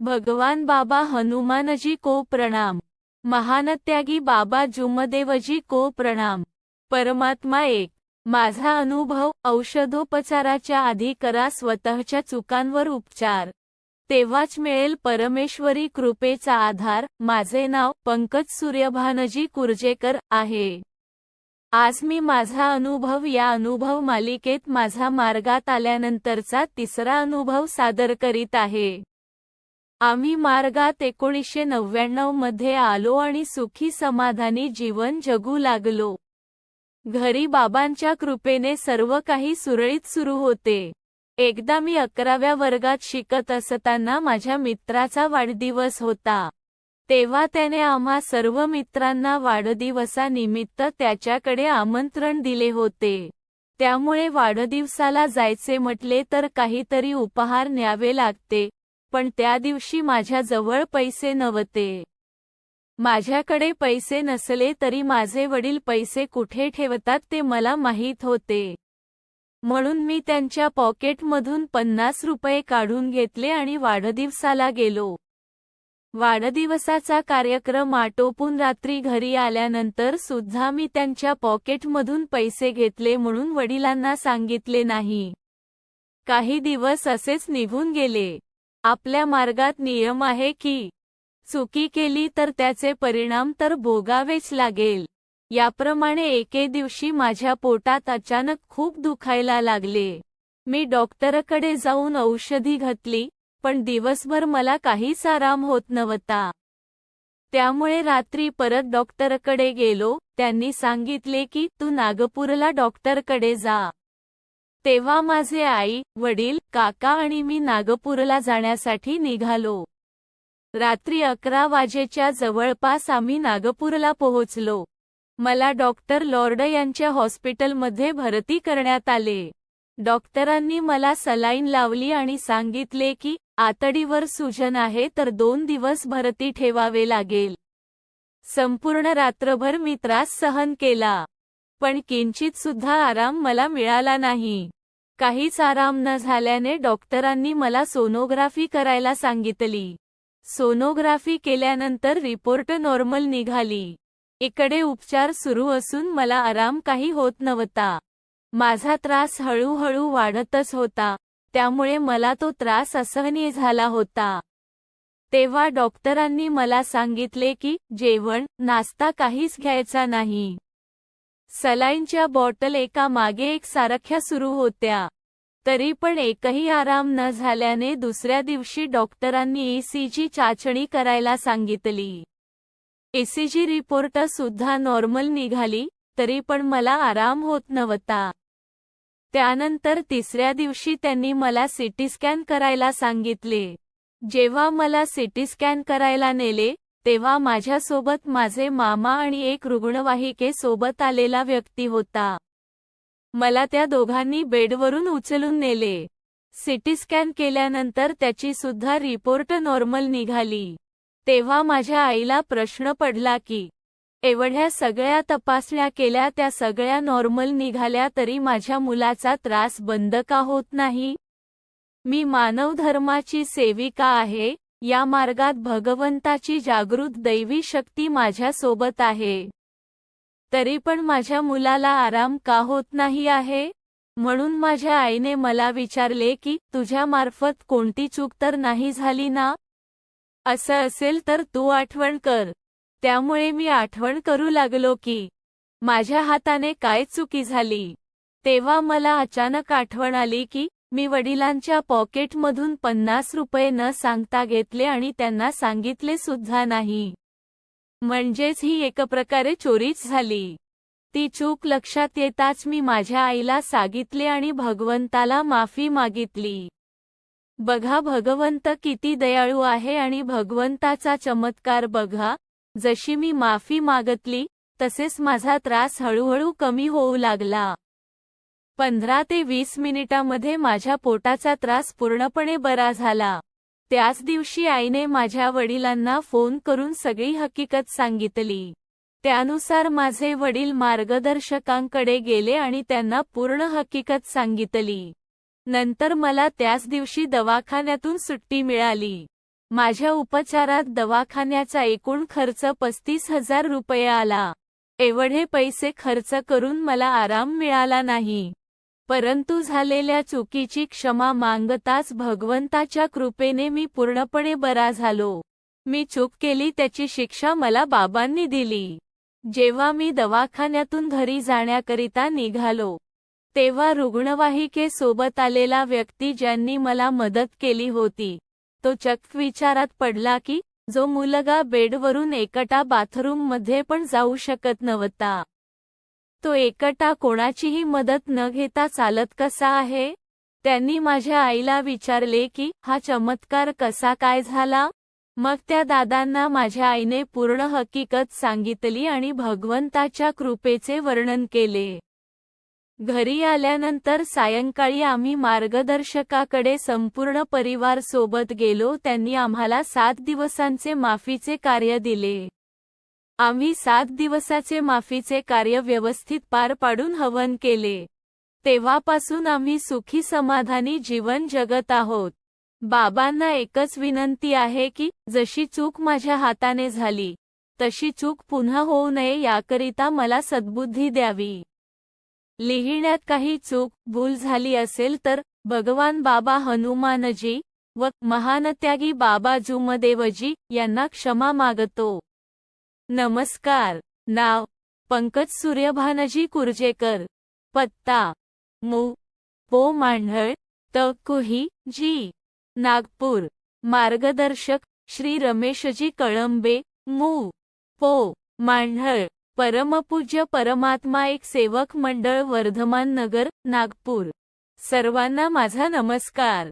भगवान बाबा हनुमानजी को प्रणाम. महानत्यागी बाबा जुमदेवजी को प्रणाम. परमात्मा एक. माझा अनुभव औषधोपचाराच्या आधी करा स्वतःच्या चुकांवर उपचार. तेव्हाच मिळेल परमेश्वरी कृपेचा आधार. माझे नाव पंकज सूर्यभानजी कुर्जेकर आहे. आज मी माझा अनुभव या अनुभव मालिकेत माझा मार्गात आल्यानंतरचा तिसरा अनुभव सादर करीत आहे. आम्ही मार्गात एकोणीसशे नव्याण्णवमध्ये आलो आणि सुखी समाधानी जीवन जगू लागलो. घरी बाबांच्या कृपेने सर्व काही सुरळीत सुरू होते. एकदा मी अकराव्या वर्गात शिकत असताना माझ्या मित्राचा वाढदिवस होता. तेव्हा त्याने आम्हा सर्व मित्रांना वाढदिवसानिमित्त त्याच्याकडे आमंत्रण दिले होते. त्यामुळे वाढदिवसाला जायचे म्हटले तर काहीतरी उपहार न्यावे लागते. पण त्या दिवशी माझ्याजवळ पैसे नव्हते. माझ्याकडे पैसे नसले तरी माझे वडील पैसे कुठे ठेवतात ते मला माहीत होते. म्हणून मी त्यांच्या पॉकेटमधून पन्नास रुपये काढून घेतले आणि वाढदिवसाला गेलो. वाढदिवसाचा कार्यक्रम आटोपून रात्री घरी आल्यानंतर सुद्धा मी त्यांच्या पॉकेटमधून पैसे घेतले म्हणून वडिलांना सांगितले नाही. काही दिवस असेच निघून गेले. आपल्या मार्गात नियम आहे की चुकी केली तर त्याचे परिणाम तर भोगावेच लागेल. याप्रमाणे एके दिवशी माझ्या पोटात अचानक खूप दुखायला लागले. मी डॉक्टरकडे जाऊन औषधी घातली पण दिवसभर मला काहीच आराम होत नव्हता. त्यामुळे रात्री परत डॉक्टरकडे गेलो त्यांनी सांगितले की तू नागपूरला डॉक्टरकडे जा. तेव्हा माझे आई वडील काका आणि मी नागपूरला जाण्यासाठी निघालो. रात्री अकरा वाजेच्या जवळपास आम्ही नागपूरला पोहोचलो. मला डॉक्टर लॉर्ड यांच्या हॉस्पिटलमध्ये भरती करण्यात आले. डॉक्टरांनी मला सलाईन लावली आणि सांगितले की आतडीवर सुजन आहे तर दोन दिवस भरती ठेवावे लागेल. संपूर्ण रात्रभर मी त्रास सहन केला. पण किंचित सुद्धा आराम मला मिळाला नाही. काहीच आराम न झाल्याने डॉक्टरांनी मला सोनोग्राफी करायला सांगितली. सोनोग्राफी केल्यानंतर रिपोर्ट नॉर्मल निघाली. इकडे उपचार सुरू असून मला आराम काही होत नव्हता. माझा त्रास हळूहळू वाढतच होता. त्यामुळे मला तो त्रास असहनीय झाला होता. तेव्हा डॉक्टरांनी मला सांगितले की जेवण नाश्ता काहीच घ्यायचा नाही. सलाईनच्या बॉटल एका मागे एक सारख्या सुरू होत्या. तरी पण एकही आराम न झाल्याने दुसऱ्या दिवशी डॉक्टरांनी ईसीजी चाचणी करायला सांगितली. ईसीजी रिपोर्ट सुद्धा नॉर्मल निघाली तरी पण मला आराम होत नव्हता. त्यानंतर तिसऱ्या दिवशी त्यांनी मला सिटी स्कॅन करायला सांगितले. जेव्हा मला सिटी स्कॅन करायला नेले तेव्हा माझ्यासोबत माझे मामा आणि एक रुग्णवाहिके सोबत आलेला व्यक्ती होता. मला त्या दोघांनी बेडवरून उचलून नेले. सिटी स्कॅन केल्यानंतर त्याची सुद्धा रिपोर्ट नॉर्मल निघाली. तेव्हा माझ्या आईला प्रश्न पडला की एवढ्या सगळ्या तपासण्या केल्या त्या सगळ्या नॉर्मल निघाल्या तरी माझ्या मुलाचा त्रास बंद का होत नाही? मी मानवधर्माची सेविका आहे या मार्गात भगवंताची जागृत दैवी शक्ती माझ्या सोबत आहे. तरी पण माझ्या मुलाला आराम का होत नाही आहे? म्हणून माझ्या आईने मला विचारले की तुझ्या मार्फत कोणती चूक तर नाही झाली ना? असं असेल तर तू आठवण कर. त्यामुळे मी आठवण करू लागलो की माझ्या हाताने काय चुकी झाली? तेव्हा मला अचानक आठवण आली की मी वडिलांच्या पॉकेटमधून पन्नास रुपये न सांगता घेतले आणि त्यांना सांगितले सुद्धा नाही. म्हणजेच ही एक प्रकारे चोरीच झाली. ती चूक लक्षात येताच मी माझ्या आईला सांगितले आणि भगवंताला माफी मागितली. बघा भगवंत किती दयाळू आहे आणि भगवंताचा चमत्कार बघा. जशी मी माफी मागतली तसेच माझा त्रास हळूहळू कमी होऊ लागला. पंधरा ते वीस मिनिटामध्ये माझ्या पोटाचा त्रास पूर्णपणे बरा झाला. त्याच दिवशी आईने माझ्या वडिलांना फोन करून सगळी हकीकत सांगितली. त्यानुसार माझे वडील मार्गदर्शकांकडे गेले आणि त्यांना पूर्ण हकीकत सांगितली. नंतर मला त्याच दिवशी दवाखान्यातून सुट्टी मिळाली. माझ्या उपचारात दवाखान्याचा एकूण खर्च पस्तीस हजार रुपये आला. एवढे पैसे खर्च करून मला आराम मिळाला नाही. परंतु झालेल्या चुकीची क्षमा मागताच भगवंताच्या कृपेने मी पूर्णपणे बरा झालो. मी चूक केली त्याची शिक्षा मला बाबांनी दिली. जेव्हा मी दवाखान्यातून घरी जाण्याकरिता निघालो तेव्हा रुग्णवाहिकेसोबत आलेला व्यक्ती ज्यांनी मला मदत केली होती तो चक्क विचारात पडला की जो मुलगा बेडवरून एकटा बाथरूममध्ये पण जाऊ शकत नव्हता. तो एकटा कोणाचीही मदत न घेता चालत कसा आहे? त्यांनी माझ्या आईला विचारले की हा चमत्कार कसा काय झाला? मग त्या दादांना माझ्या आईने पूर्ण हकीकत सांगितली आणि भगवंताच्या कृपेचे वर्णन केले. घरी आल्यानंतर सायंकाळी आम्ही मार्गदर्शकाकडे संपूर्ण परिवार सोबत गेलो. त्यांनी आम्हाला सात दिवसांचे माफीचे कार्य दिले. आम्ही सात दिवसाचे माफीचे कार्य व्यवस्थित पार पाडून हवन केले. तेव्हापासून आम्ही सुखी समाधानी जीवन जगत आहोत. बाबांना एकच विनंती आहे की जशी चूक माझ्या हाताने झाली तशी चूक पुन्हा होऊ नये याकरिता मला सद्बुद्धी द्यावी. लिहिण्यात काही चूक भूल झाली असेल तर भगवान बाबा हनुमानजी व महानत्यागी बाबा जुमदेवजी यांना क्षमा मागतो. नमस्कार. नाव पंकज सूर्यभानजी कुर्जेकर. पत्ता मु. पो. मांढळ त. कुही जी. नागपूर. मार्गदर्शक श्री. रमेशजी कळंबे मु. पो. मांढळ. परमपूज्य परमात्मा एक सेवक मंडळ वर्धमान नगर नागपूर. सर्वांना माझा नमस्कार.